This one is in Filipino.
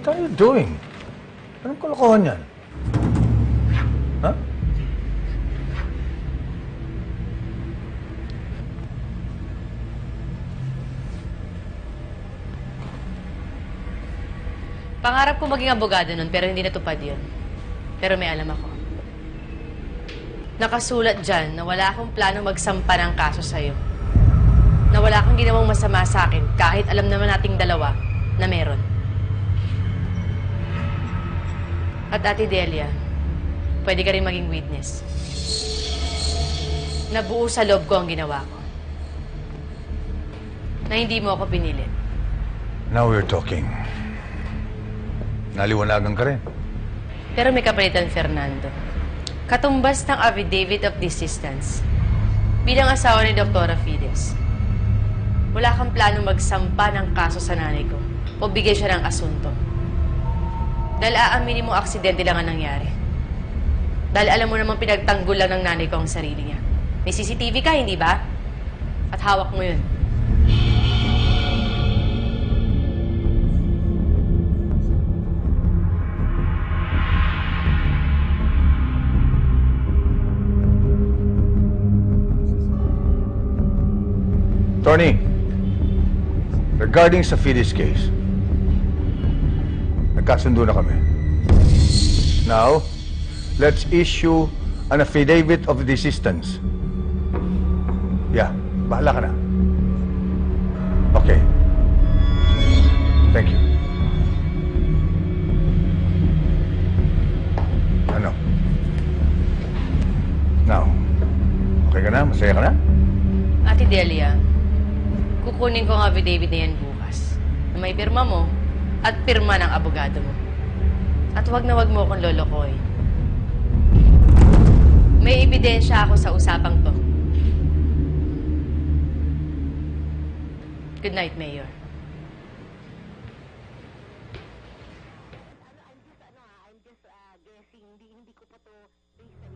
What are you doing? Anong kalokohan yan? Ha? Pangarap ko maging abogado nun, pero hindi natupad yun. Pero may alam ako. Nakasulat dyan na wala akong plano magsampa ng kaso sa'yo. Na wala kang ginawang masama sa akin, kahit alam naman nating dalawa na meron. At Ate Delia, pwede ka rin maging witness. Nabuo sa loob ko ang ginawa ko. Na hindi mo ako pinilit. Now we're talking. Naliwanagan ka rin. Pero may kapalitan, Fernando. Katumbas ng affidavit of desistance. Bilang asawa ni Dr. Fides, wala kang plano magsampa ng kaso sa nanay ko o bigyan siya ng asunto. Dahil aaminin mo aksidente lang ang nangyari. Dahil alam mo namang pinagtanggol lang ng nanay ko ang sarili niya. May CCTV ka, hindi ba? At hawak mo yun. Tony, regarding sa Phyllis case, nagkasundo na kami. Now, let's issue an affidavit of desistance. Yeah, bahala ka na. Okay. Thank you. Ano? Now, okay ka na? Masaya ka na? Ate Delia, kukunin ko ang affidavit na yan bukas. Na may pirma mo at pirma ng abogado mo. At wag na wag mo akong lolokoy. May ebidensya ako sa usapang to. Good night, Mayor. Ano, I'm just, uh, guessing. Hindi, hindi ko pa to based sa